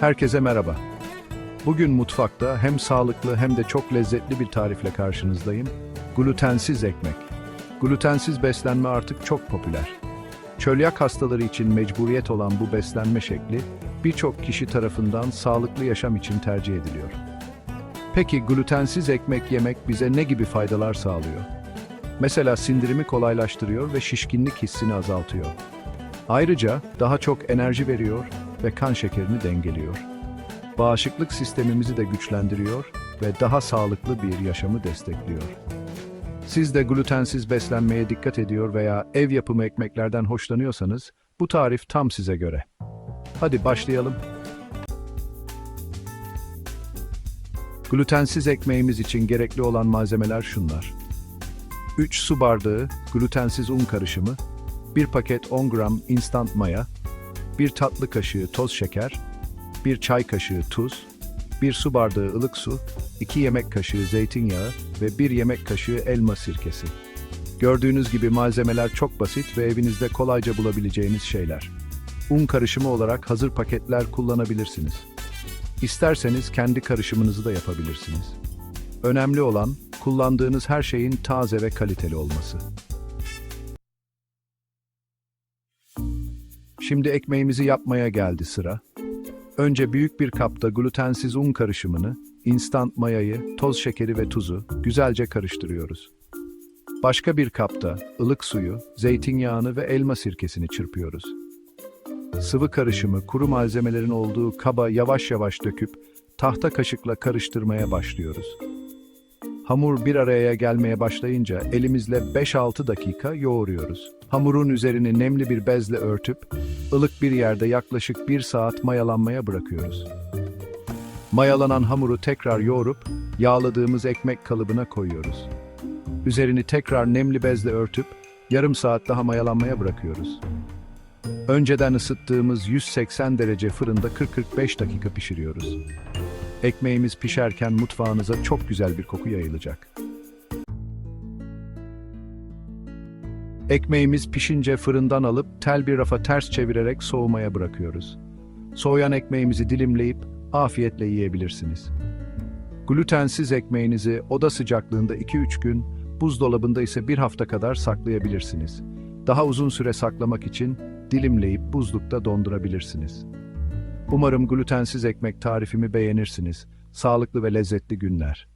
Herkese merhaba. Bugün mutfakta hem sağlıklı hem de çok lezzetli bir tarifle karşınızdayım. Glutensiz ekmek. Glutensiz beslenme artık çok popüler. Çölyak hastaları için mecburiyet olan bu beslenme şekli birçok kişi tarafından sağlıklı yaşam için tercih ediliyor. Peki glutensiz ekmek yemek bize ne gibi faydalar sağlıyor? Mesela sindirimi kolaylaştırıyor ve şişkinlik hissini azaltıyor. Ayrıca daha çok enerji veriyor ve kan şekerini dengeliyor. Bağışıklık sistemimizi de güçlendiriyor ve daha sağlıklı bir yaşamı destekliyor. Siz de glutensiz beslenmeye dikkat ediyor veya ev yapımı ekmeklerden hoşlanıyorsanız bu tarif tam size göre. Hadi başlayalım. Glutensiz ekmeğimiz için gerekli olan malzemeler şunlar. 3 su bardağı glutensiz un karışımı, 1 paket 10 gram instant maya, 1 tatlı kaşığı toz şeker, 1 çay kaşığı tuz, 1 su bardağı ılık su, 2 yemek kaşığı zeytinyağı ve 1 yemek kaşığı elma sirkesi. Gördüğünüz gibi malzemeler çok basit ve evinizde kolayca bulabileceğiniz şeyler. Un karışımı olarak hazır paketler kullanabilirsiniz. İsterseniz kendi karışımınızı da yapabilirsiniz. Önemli olan kullandığınız her şeyin taze ve kaliteli olması. Şimdi ekmeğimizi yapmaya geldi sıra. Önce büyük bir kapta glutensiz un karışımını, instant mayayı, toz şekeri ve tuzu güzelce karıştırıyoruz. Başka bir kapta ılık suyu, zeytinyağını ve elma sirkesini çırpıyoruz. Sıvı karışımı kuru malzemelerin olduğu kaba yavaş yavaş döküp tahta kaşıkla karıştırmaya başlıyoruz. Hamur bir araya gelmeye başlayınca elimizle 5-6 dakika yoğuruyoruz. Hamurun üzerini nemli bir bezle örtüp ılık bir yerde yaklaşık 1 saat mayalanmaya bırakıyoruz. Mayalanan hamuru tekrar yoğurup yağladığımız ekmek kalıbına koyuyoruz. Üzerini tekrar nemli bezle örtüp yarım saat daha mayalanmaya bırakıyoruz. Önceden ısıttığımız 180 derece fırında 40-45 dakika pişiriyoruz. Ekmeğimiz pişerken mutfağınıza çok güzel bir koku yayılacak. Ekmeğimiz pişince fırından alıp tel bir rafa ters çevirerek soğumaya bırakıyoruz. Soğuyan ekmeğimizi dilimleyip afiyetle yiyebilirsiniz. Glutensiz ekmeğinizi oda sıcaklığında 2-3 gün, buzdolabında ise bir hafta kadar saklayabilirsiniz. Daha uzun süre saklamak için dilimleyip buzlukta dondurabilirsiniz. Umarım glutensiz ekmek tarifimi beğenirsiniz. Sağlıklı ve lezzetli günler.